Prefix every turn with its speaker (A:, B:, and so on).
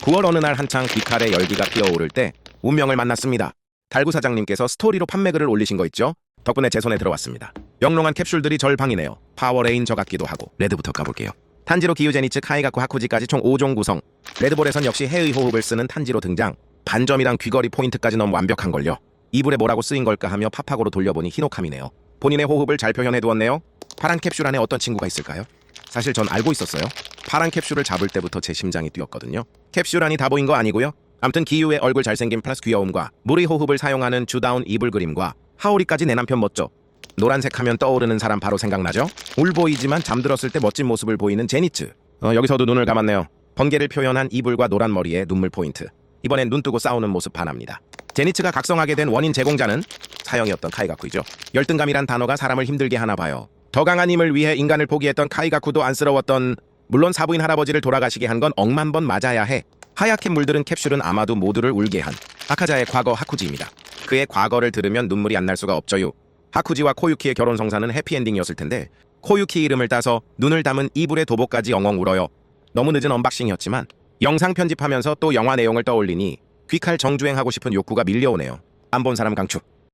A: 9월 어느 날 한창 귀칼의 열기가 피어오를 때 운명을 만났습니다. 달구 사장님께서 스토리로 판매글을 올리신 거 있죠? 덕분에 제 손에 들어왔습니다. 영롱한 캡슐들이 절방이네요. 파워레인 저 같기도 하고 레드부터 가볼게요. 탄지로 기유제니츠 카이가쿠 하쿠지까지 총 5종 구성. 레드볼에선 역시 해의 호흡을 쓰는 탄지로 등장. 반점이랑 귀걸이 포인트까지 너무 완벽한걸요. 이불에 뭐라고 쓰인 걸까 하며 팝하고로 돌려보니 히노캄이네요. 본인의 호흡을 잘 표현해두었네요. 파란 캡슐 안에 어떤 친구가 있을까요? 사실 전 알고 있었어요. 파란 캡슐을 잡을 때부터 제 심장이 뛰었거든요. 캡슐 안이 다 보인 거 아니고요. 암튼 기유의 얼굴 잘생긴 플러스 귀여움과 무리 호흡을 사용하는 주다운 이불 그림과 하오리까지 내 남편 멋져. 노란색 하면 떠오르는 사람 바로 생각나죠? 울보이지만 잠들었을 때 멋진 모습을 보이는 제니츠. 어, 여기서도 눈을 감았네요. 번개를 표현한 이불과 노란 머리에 눈물 포인트. 이번엔 눈 뜨고 싸우는 모습 반합니다. 제니츠가 각성하게 된 원인 제공자는 사형이었던 카이가쿠이죠. 열등감이란 단어가 사람을 힘들게 하나 봐요. 더 강한 힘을 위해 인간을 포기했던 카이가쿠도 안쓰러웠던 물론 사부인 할아버지를 돌아가시게 한 건 억만 번 맞아야 해. 하얗게 물들은 캡슐은 아마도 모두를 울게 한 아카자의 과거 하쿠지입니다. 그의 과거를 들으면 눈물이 안 날 수가 없죠요. 하쿠지와 코유키의 결혼 성사는 해피엔딩이었을 텐데 코유키 이름을 따서 눈을 담은 이불의 도복까지 엉엉 울어요. 너무 늦은 언박싱이었지만 영상 편집하면서 또 영화 내용을 떠올리니 귀칼 정주행하고 싶은 욕구가 밀려오네요. 안 본 사람 강추.